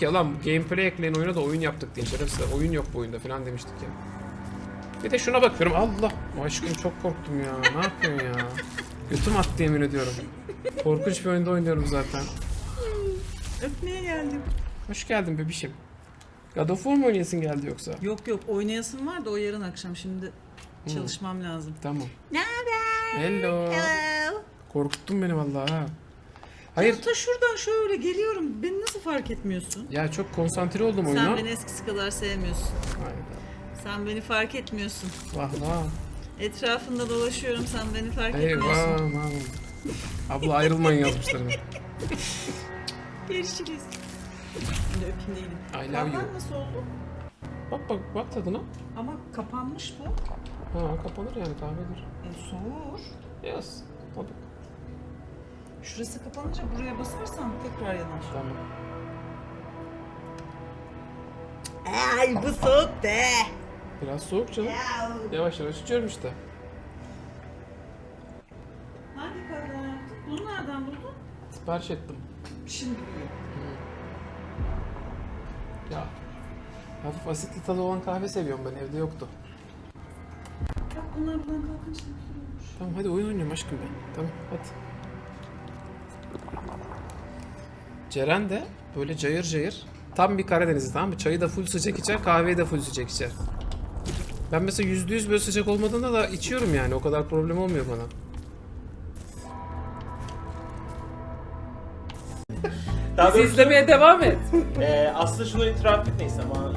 Ya lan gameplay ekleyin oyuna da oyun yaptık diye şerefsiz oyun yok bu oyunda falan demiştik ya. Bir de şuna bakıyorum Allah aşkım çok korktum ya ne yapıyorsun ya. Götüm attı yemin ediyorum. Korkunç bir oyunda oynuyorum zaten. Öpmeye geldim. Hoş geldin bebişim. God of War mu oynayasın geldi yoksa? Yok yok oynayasım var da o yarın akşam şimdi çalışmam lazım. Tamam. Ne haber? Hello. Hello. Korkuttun beni vallahi ha. Hayır. Ta şuradan şöyle geliyorum. Beni nasıl fark etmiyorsun? Ya çok konsantre oldum oyuna. Sen beni eskisi kadar sevmiyorsun. Hayda. Sen beni fark etmiyorsun. Vah vah. Etrafında dolaşıyorum sen beni fark Eyvah. etmiyorsun. aman. Abla ayrılmayın yazmışlar. hemen. Görüşürüz. Şimdi öpeyim değilim. I love you. Kahven nasıl oldu? Bak bak bak tadına. Ama kapanmış bu. Ha kapanır yani kahvedir. E, soğur. Yes. Tabii. Şurası kapanınca buraya basarsan tekrar yanar. Tamam. Ay bu soğuk be. Biraz soğuk canım. Yavaş yavaş içiyorum işte. Hangi kahveden yaptın? Bunu nereden buldun? Sipariş ettim. Şimdi biliyorum. Ya. Hafif asitli tadı olan kahve seviyorum ben. Evde yoktu. Bak bunlar buradan kalkınca. Tamam hadi oyun oynuyorum aşkım ben. Tamam hadi. Ceren de böyle cayır cayır. Tam bir Karadenizli tamam mı? Çayı da full sıcak içer, kahveyi de full sıcak içer. Ben mesela yüzde yüz böyle sıcak olmadığında da içiyorum yani. O kadar problem olmuyor bana. Daha Bizi doğrusu izlemeye devam et. e, aslında şunu itiraf etmeyiz ama